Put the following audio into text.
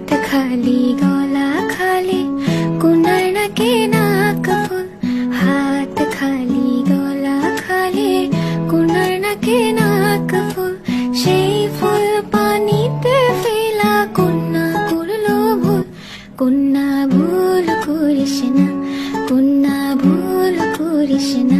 হাত খালি গলা খালি কুনার নাকে নাক ফুল হাত খালি গলা খালি কুনার নাকে নাক ফুল সেই ফুল পানিতে ফেলা কন্যা করল ভুল কন্যা ভুল করিস না কন্যা ভুল করিস না